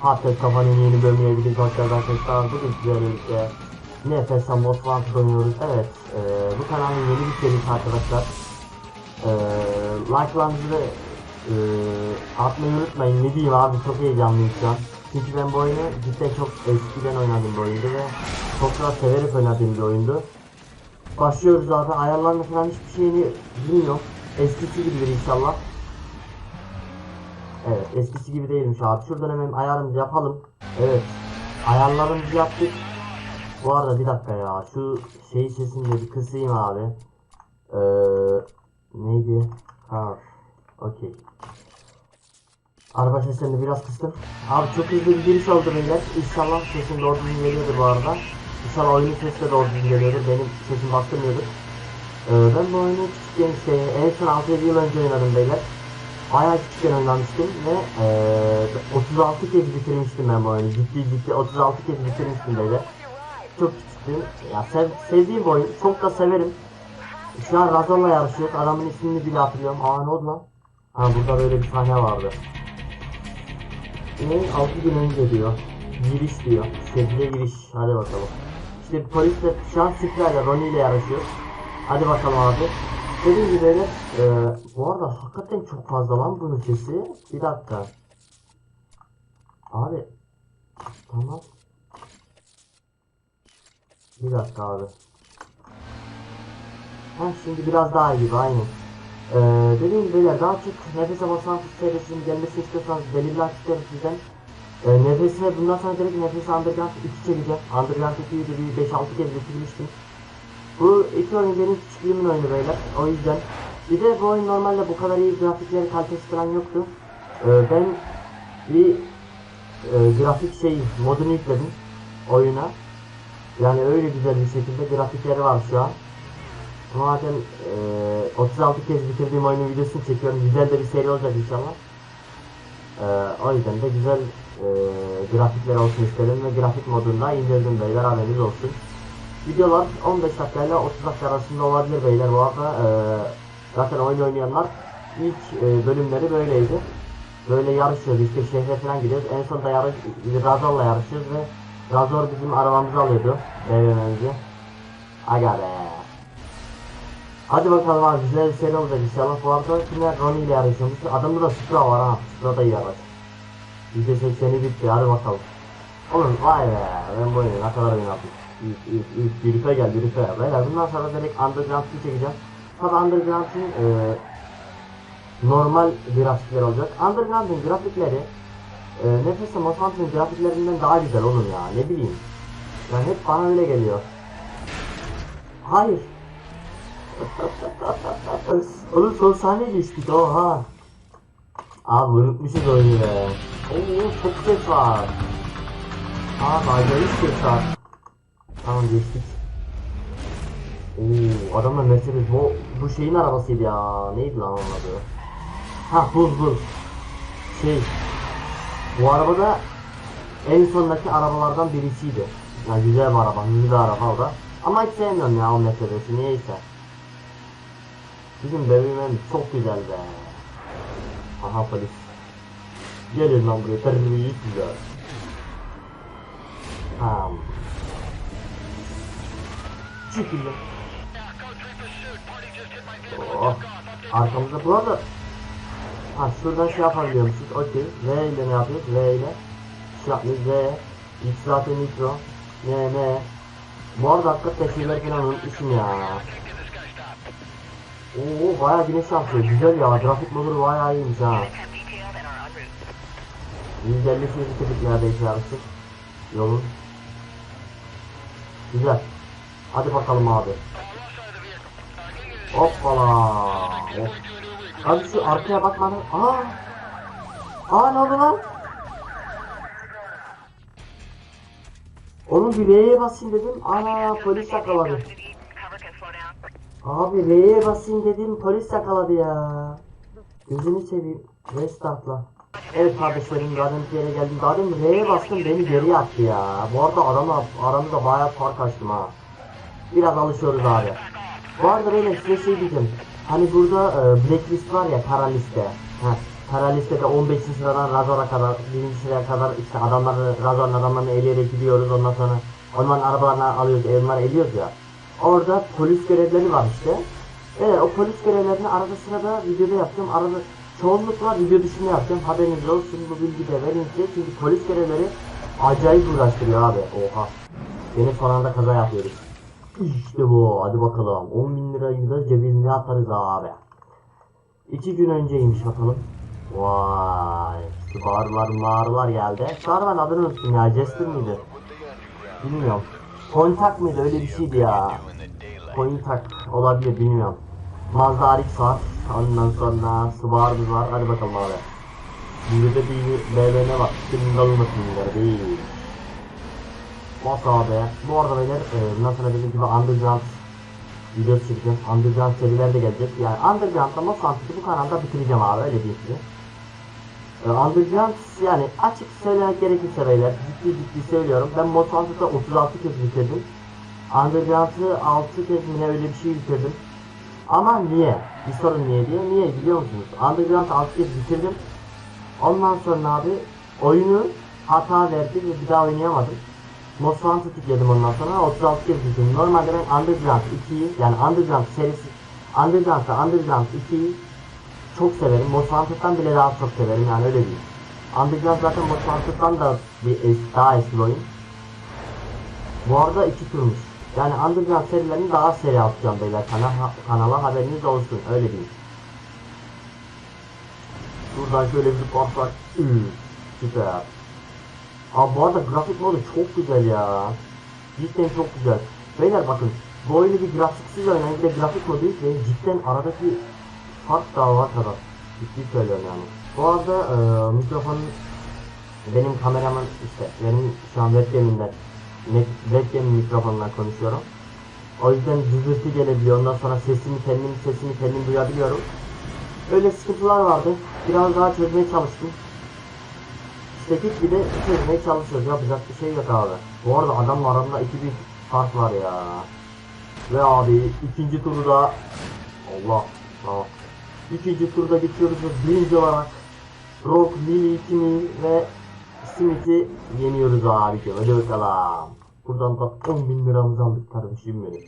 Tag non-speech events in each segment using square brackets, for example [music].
Hatta kafanın yeni bölümüne gidip hoşçakalın arkadaşlar. Bugün sizlerle birlikte Nefes Most Wanted oynuyoruz. Evet, e, bu kanalın yeni bir serisi arkadaşlar. E, like'larınızı e, atmayı unutmayın. Ne diyeyim abi çok heyecanlıyım şu an. Çünkü ben bu oyunu cidden çok eskiden oynadım bu oyunu ve çok daha severek oynadığım bir oyundu. Başlıyoruz abi. Ayarlarını falan hiçbir şeyini bilmiyorum. Eskisi gibidir inşallah. Evet eskisi gibi değilmiş abi. Şuradan hemen ayarımızı yapalım. Evet. Ayarlarımızı yaptık. Bu arada bir dakika ya. Şu şey sesini bir kısayım abi. Ee, neydi? Ha. Okey. Araba seslerini biraz kıstım. Abi çok hızlı bir giriş oldu beyler. İnşallah sesim doğru düzgün geliyordur bu arada. İnşallah oyunun sesi de doğru düzgün geliyordur. Benim sesim bastırmıyordur. Ee, ben bu oyunu küçükken işte en son 6 yıl önce oynadım beyler. Bayağı küçükken oynamıştım ve eee 36 kez bitirmiştim ben bu oyunu. Ciddi ciddi 36 kez bitirmiştim beyler. Çok küçüktüm. Ya sev, sevdiğim bir oyun. Çok da severim. Şu an Razor'la yarışıyoruz. Adamın ismini bile hatırlıyorum. Aa ne oldu lan? Ha burada böyle bir sahne vardı. Ne? 6 gün önce diyor. Giriş diyor. Şehre giriş. Hadi bakalım. İşte polisle şu an Sıkra ile Ronnie ile yarışıyor. Hadi bakalım abi. Dediğim gibi böyle e, bu arada hakikaten çok fazla lan bunun sesi. Bir dakika. Abi. Tamam. Bir dakika abi. Ha şimdi biraz daha iyi gibi aynen. Ee, dediğim gibi beyler daha çok nefese basan serisinin gelmesini istiyorsanız belirli açıklarım sizden. Ee, nefesine bundan sonra direkt nefes Underground 2 çekeceğim. Underground 2'yi de bir 5-6 kez bitirmiştim. Bu iki oyun benim küçüklüğümün oyunu beyler. O yüzden. Bir de bu oyun normalde bu kadar iyi grafikleri kalitesi falan yoktu. Ee, ben bir e, grafik şey modunu yükledim oyuna. Yani öyle güzel bir şekilde grafikleri var şu an. Zaten e, 36 kez bitirdiğim oyunun videosunu çekiyorum. Güzel de bir seri olacak inşallah. E, o yüzden de güzel e, grafikler olsun istedim ve grafik modunda indirdim beyler haberiniz olsun. Videolar 15 dakika ile 30 dakika arasında olabilir beyler bu arada e, zaten oyun oynayanlar ilk e, bölümleri böyleydi. Böyle yarışıyoruz işte şehre falan gidiyoruz. En sonunda yarış, Razor'la yarışıyoruz ve Razor bizim arabamızı alıyordu evlenmemizi. Aga be. Hadi bakalım abi güzel bir seri olacak inşallah. Bu arada kimler Ronnie ile yarışıyormuş. Adamda da Supra var ha. Supra da iyi araç. %80'i bitti hadi bakalım. Oğlum vay be ben bu oyunu ne kadar oynadım. İlk ilk ilk Dürüfe gel Dürüfe. Beyler bundan sonra direkt Underground 2 çekeceğim. Tabi Underground'ın e, normal grafikler olacak. Underground'ın grafikleri e, Nefes'e Mosant'ın grafiklerinden daha güzel oğlum ya ne bileyim. Yani hep bana öyle geliyor. Hayır. [laughs] Oğlum son sahne geçtik oha. Abi unutmuşuz oyunu be. Oo çok ses var. Abi acayip ses var. Tamam geçtik. Oo adamla Mercedes bu bu şeyin arabasıydı ya. Neydi lan onun adı? Ha buz buz. Şey. Bu arabada en sondaki arabalardan birisiydi. Yani güzel bir araba, hızlı bir araba o da. Ama hiç sevmiyorum ya o Mercedes'i niyeyse. Bizim bebeğim çok güzel be. Aha polis. Gelin lan buraya terörist güzel. Tamam. Çekil lan. Oh. Arkamızda bu arada Ha şuradan şey yapabiliyormuşuz. Okey. V ile ne yapıyoruz? V ile. Yapıyoruz. V. X zaten nitro. Ne ne. Bu arada hakikaten şeyler falan unutmuşum ya. Oo bayağı güneş yapıyor. Güzel ya. Grafik modu bayağı iyiymiş ha. 150 şey bitirdik neredeyse yarıştık. Yolun. Güzel. Hadi bakalım abi. Hoppala. Of. Abi şu arkaya bakmadan. Aa. Aa ne oldu lan? Oğlum bir L'ye basayım dedim. Ana polis yakaladı. Abi L'ye basayım dedim polis yakaladı ya. Gözünü seveyim. Restartla. Evet kardeşlerim daha bir yere geldim. Daha demin L'ye bastım beni geri attı ya. Bu arada adamla aramızda bayağı fark açtım ha. Biraz alışıyoruz abi. Bu arada beyler size şey diyeceğim. Hani burada e, blacklist var ya kara liste. Heh. Teralist'te 15. sıradan Razor'a kadar, 1. sıraya kadar işte adamları, Razor'un adamlarını eleyerek gidiyoruz. Ondan sonra onların arabalarını alıyoruz, onları eliyoruz ya. Orada polis görevleri var işte. Evet o polis görevlerini arada sırada videoda yaptım. Arada çoğunlukla video dışında yaptım. Haberiniz olsun bu bilgi de vereyim size. Çünkü polis görevleri acayip uğraştırıyor abi. Oha. Yine son anda kaza yapıyoruz. İşte bu. Hadi bakalım. 10 bin lirayı da cebimize atarız abi. İki gün önceymiş bakalım. Vay. Subarular mağaralar geldi. Subaru'nun adını unuttum ya. Jester miydi? Bilmiyorum. Kontak mıydı? Öyle bir şeydi ya. Kontak olabilir bilmiyorum. Mazda RX var. Ondan sonra Subaru'muz var. Hadi bakalım abi. Burada da bir BBN var. Senin dalılmasın bunları değil. Abi. Bu arada beyler e, bundan sonra dediğim gibi Underground videosu çekeceğim. Underground seriler de gelecek. Yani Underground'da Most Wanted'ı bu kanalda bitireceğim abi öyle diyeyim size. E, Underground yani açık söylemek gerekirse beyler ciddi ciddi söylüyorum. Ben Most Wanted'ı 36 kez bitirdim. Underground'ı 6 kez yine öyle bir şey bitirdim. Ama niye? Bir sorun niye diye. Niye biliyor musunuz? Underground 6 kez bitirdim. Ondan sonra abi oyunu hata verdi ve bir daha oynayamadım. Most Wanted yükledim ondan sonra 36 kez bitirdim. Normalde ben Underground 2'yi yani Underground serisi Underground ve Underground 2'yi çok severim. Most Wanted'dan bile daha çok severim yani öyle değil. Underground zaten Most Wanted'dan da bir es- daha eski oyun. Bu arada iki turmuş. Yani Underground serilerini daha seri atacağım beyler. Kana kanala haberiniz olsun. Öyle değil. Şuradan şöyle bir bak bak. Üü, Süper. Abi bu arada grafik modu çok güzel ya. Cidden çok güzel. Beyler bakın. Bu oyunu bir grafiksiz oynayın. Bir grafik modu yükleyin. Cidden aradaki fark dava kadar. Ciddi söylüyorum yani. Bu arada e, mikrofonun benim kameraman işte benim şu an webcam'inden ne- webcam mikrofonla konuşuyorum. O yüzden cızırtı gelebiliyor. Ondan sonra sesimi kendim sesimi kendim duyabiliyorum. Öyle sıkıntılar vardı. Biraz daha çözmeye çalıştım. İşte gitgide çözmeye çalışıyoruz. Yapacak bir şey yok abi. Bu arada adamla aramda iki bir fark var ya. Ve abi ikinci turu da Allah tamam. İkinci turda geçiyoruz ve birinci olarak Rock, Lily, Kimi ve Smith'i yeniyoruz abi. Hadi bakalım. Buradan da 10 bin liramızı aldık kardeşim benim.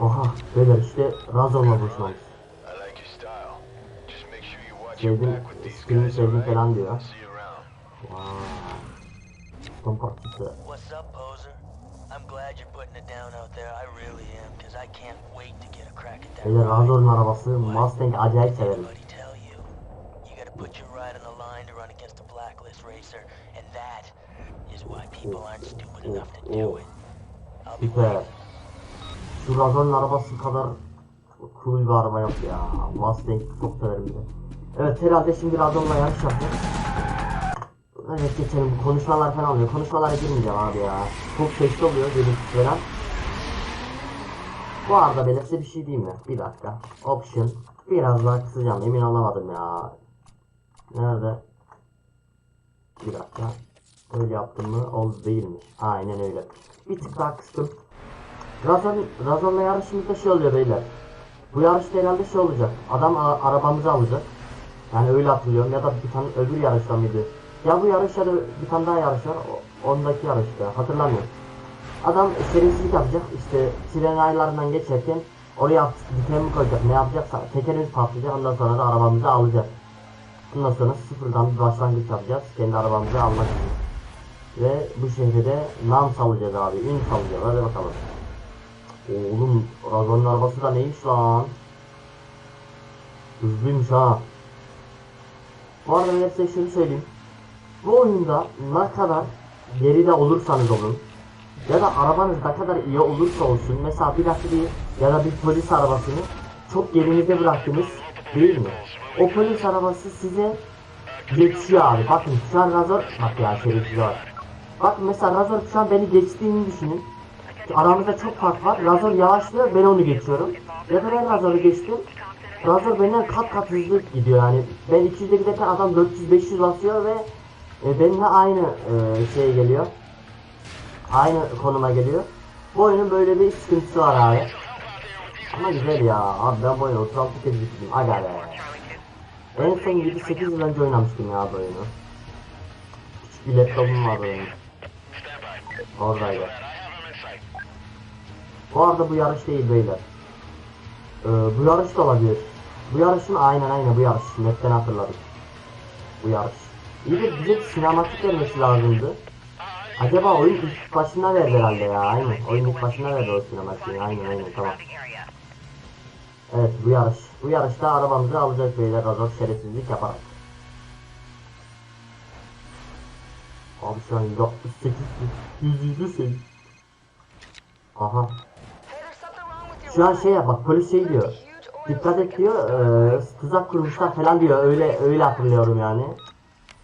Oha beyler işte Razor'la watch Sevdim, guys, sevdim falan diyor. Son parçası. What's up, poser? I'm glad you're putting it down out there. I really am, because I can't wait to get a crack at that. Beyler. Razor'un arabası Mustang acayip severim. Put your ride on the line to run against a blacklist racer, and that is why people aren't stupid enough to do it. Süper. Şu Razor'un arabası kadar cool bir araba yok ya. Mustang çok severim bir de. Evet herhalde şimdi Razor'la yarış yapacağız. Evet geçelim. Konuşmalar falan oluyor. Konuşmalara girmeyeceğim abi ya. Çok sesli oluyor görüntü falan. Bu arada belirse bir şey diyeyim mi? Bir dakika. Option. Biraz daha kısacağım. Emin olamadım ya. Nerede? Bir dakika. Öyle yaptım mı? Oldu değilmiş. Aynen öyle. Bir tık daha kıstım. Razon, Razon'la yarışımızda şey oluyor beyler. Bu yarışta herhalde şey olacak. Adam arabamızı alacak. Yani öyle hatırlıyorum ya da bir tane öbür yarışta mıydı? Ya bu yarış ya da bir tane daha yarış var. Ondaki yarışta hatırlamıyorum. Adam şerefsizlik yapacak. İşte tren aylarından geçerken oraya dikenimi koyacak. Ne yapacaksa tekerimiz patlayacak. Ondan sonra da arabamızı alacak. Ondan sonra sıfırdan bir başlangıç yapacağız. Kendi arabamızı almak için. Ve bu şehre de nam salacağız abi. Ün salacağız. Hadi bakalım. Oğlum Razon'un arabası da neymiş lan? Hızlıymış ha. Bu arada ben size şunu söyleyeyim. Bu oyunda ne kadar geride olursanız olun ya da arabanız ne kadar iyi olursa olsun mesela bir bir ya da bir polis arabasını çok gerinizde bıraktınız değil mi? O polis arabası size geçiyor abi. Bakın şu an Razor bak ya şerefsiz. Bak mesela Razor şu an beni geçtiğini düşünün. Aramızda çok fark var. Razor yavaşlıyor ben onu geçiyorum. Ya da ben Razor'u geçtim. Razor benden kat kat hızlı gidiyor yani. Ben 200'de giderken adam 400-500 basıyor ve e, benimle aynı e, şeye geliyor. Aynı konuma geliyor. Bu oyunun böyle bir sıkıntısı var abi. Ama güzel ya. Abi ben bu oyunu 36 kez bitirdim. Aga be. En son 7-8 yıl önce oynamıştım ya bu oyunu. Küçük bir laptopum vardı benim. Oradaydı. Bu arada bu yarış değil beyler. Ee, bu yarış da olabilir. Bu yarışın aynen aynen bu yarış. Netten hatırladık. Bu yarış. İyi de bize sinematik vermesi lazımdı. Acaba oyun ilk başına verdi herhalde ya aynen. Oyun ilk başına verdi o sinematiği aynen aynen tamam. Evet bu yarış. Bu yarışta arabamızı alacak beyler razor şerefsizlik yaparak. Abi şu an 168 178 Aha. Şu an şey yap bak polis şey diyor. Dikkat et diyor. eee, tuzak kurmuşlar falan diyor. Öyle öyle hatırlıyorum yani.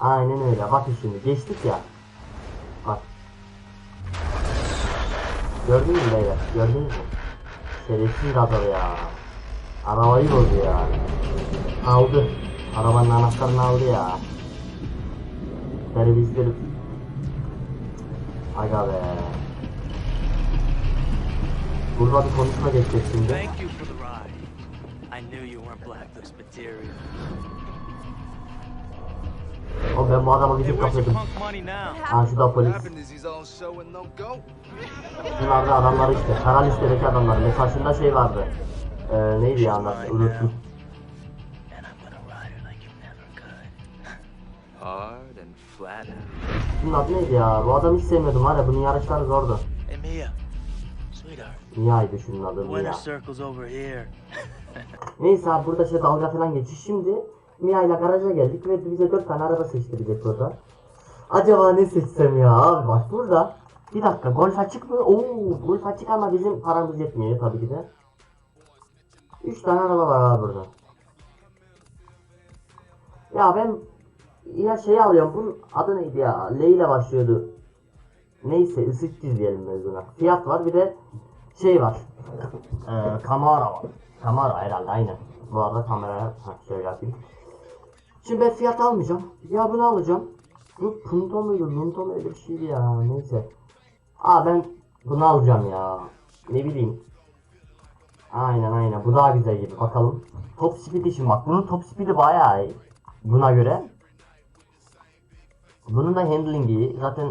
Aynen öyle. Bakın şimdi geçtik ya. Bak. Gördün mü beyler? Gördünüz mü? Şerefsiz adam ya. Arabayı bozdu ya. Aldı. Arabanın anahtarını aldı ya. Terbiyesiz herif. Aga be. Burada bir konuşma geçecek şimdi. Thank you for the ride. I knew you weren't blacklist material. Ben bu adama gidip now? Ha şu da polis. Bunlar da adamlar işte. Kara listedeki adamlar. Mesajında şey vardı. Ee, neydi ya anlattı? Unuttum. Bunun adı neydi ya? Bu adamı hiç sevmiyordum var ya. Bunun yarışları zordu. Mia, Nia'ydı şunun adı here. Neyse abi burada şey dalga falan geçiyor. Şimdi Mia ile garaja geldik ve bize dört tane araba seçtirecek burada. Acaba ne seçsem ya abi bak burada. Bir dakika golf açık mı? Oo golf açık ama bizim paramız yetmiyor tabii ki de. Üç tane araba var abi burada. Ya ben ya şey alıyorum bunun adı neydi ya? L ile başlıyordu. Neyse ısıtçı diyelim biz. Fiyat var bir de şey var. Ee, kamera var. Kamera herhalde aynen. Bu arada kameraya ha, şöyle yapayım. Şimdi ben fiyat almayacağım. Ya bunu alacağım. Bu punto muydu? Lunto mu öyle bir şeydi ya. Neyse. Aa ben bunu alacağım ya. Ne bileyim. Aynen aynen. Bu daha güzel gibi. Bakalım. Top speed için bak. Bunun top speed'i bayağı iyi. Buna göre. Bunun da handling'i iyi. Zaten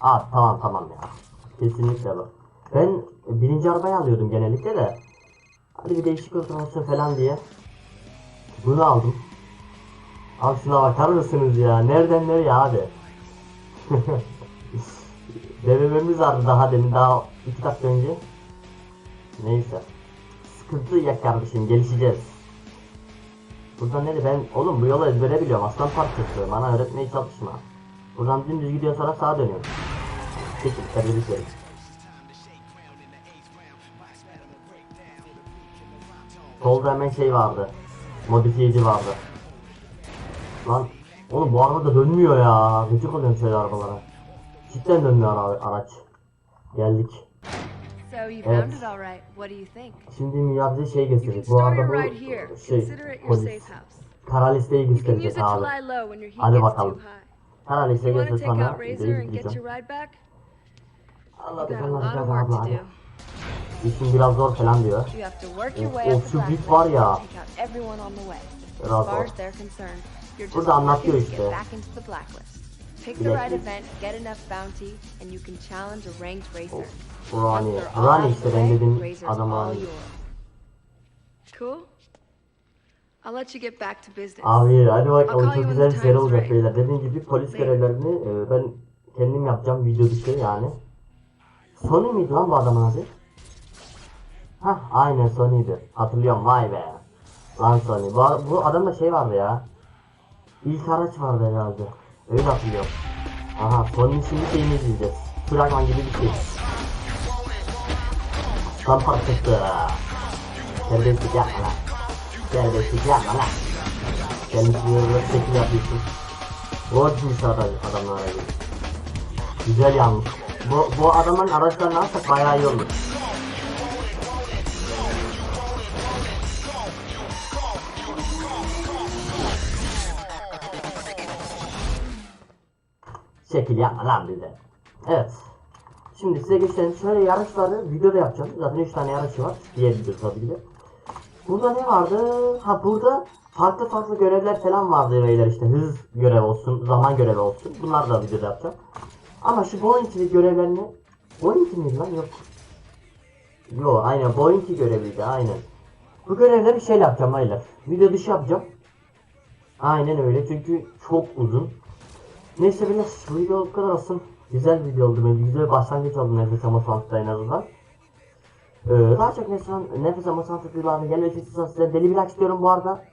Aa tamam tamam ya. Kesinlikle bu. Ben birinci arabayı alıyordum genellikle de. Hadi bir değişiklik olsun falan diye. Bunu aldım. Abi şuna bakar mısınız ya? Nereden nereye abi? [laughs] Denememiz vardı daha demin daha iki dakika önce. Neyse. Sıkıntı yok kardeşim gelişeceğiz. Buradan nereye ben oğlum bu yolu ezbere biliyorum aslan parçası bana öğretmeye çalışma. Buradan dümdüz gidiyor sonra sağa dönüyor. Çekil terbiyesiz herif. Solda hemen şey vardı. Modifiyeci vardı. Lan oğlum bu araba da dönmüyor ya. Gıcık oluyorum şöyle arabalara. Cidden dönmüyor ara- araç. Geldik. Evet. Şimdi Mia bize şey gösterecek. Bu arada bu şey polis. Kara listeyi gösterecek abi. Hadi bakalım. Kara listeyi göster sonra videoyu bitireceğim. your ride back? Allah You got a Allah lot of Allah work to Allah. do. İşin biraz zor falan diyor. Of, of, şu bit var ya. Biraz zor. Burada anlatıyor işte. Pick the right event, get enough bounty, and you can challenge a ranked racer. Burani out işte ben dedim Razor's adam all Burani. yours. Cool? I'll let you get back to business. Abi hadi I'll call çok güzel time's olacak beyler. Dediğim gibi polis görevlerini e, ben kendim yapacağım video dışı yani. Sony miydi lan bu adamın adı? Hah aynen Sony'di. Hatırlıyorum vay be. Lan Sony. Bu, bu adamda şey vardı ya. İlk araç vardı herhalde. Öyle hatırlıyorum. Aha Sony'nin şimdi şeyini izleyeceğiz. Fragman gibi bir şey. Tam parçası. Terbiyesizlik yapma lan. Terbiyesizlik yapma lan. Kendisi böyle şekil yapıyorsun. Borçmuş adam, adamlara göre. Güzel yanmış. Bu, bu adamın araçlarını alsak bayağı iyi olur. Şekil yapma lan bize. Evet. Şimdi size geçelim. Şöyle yarışları videoda yapacağım. Zaten 3 tane yarışı var. Diğer video tabii ki de. Burada ne vardı? Ha burada farklı farklı görevler falan vardı beyler işte hız görev olsun, zaman görevi olsun. Bunlar da videoda yapacağım. Ama şu Boeing'li görevlerini Boeing miydi lan yok. Yo aynen Boeing'i göreviydi aynen. Bu görevleri şey yapacağım beyler. Video dışı yapacağım. Aynen öyle çünkü çok uzun. Neyse bu video bu kadar olsun. Güzel video oldu böyle güzel başlangıç oldu Nefes Ama en azından. Ee, daha çok Nefes, Nefes Ama Sanat videolarına gelmek istiyorsanız size deli bir like istiyorum bu arada.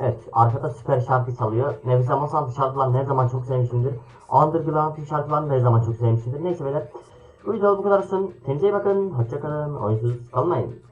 Evet, arkada süper şarkı çalıyor. Nefes Ama Sanat şarkılarını her zaman çok sevmişimdir. Underground şarkılarını da her zaman çok sevmişimdir. Neyse beyler, bu video bu kadar olsun. Kendinize iyi bakın, hoşçakalın, oyunsuz kalmayın.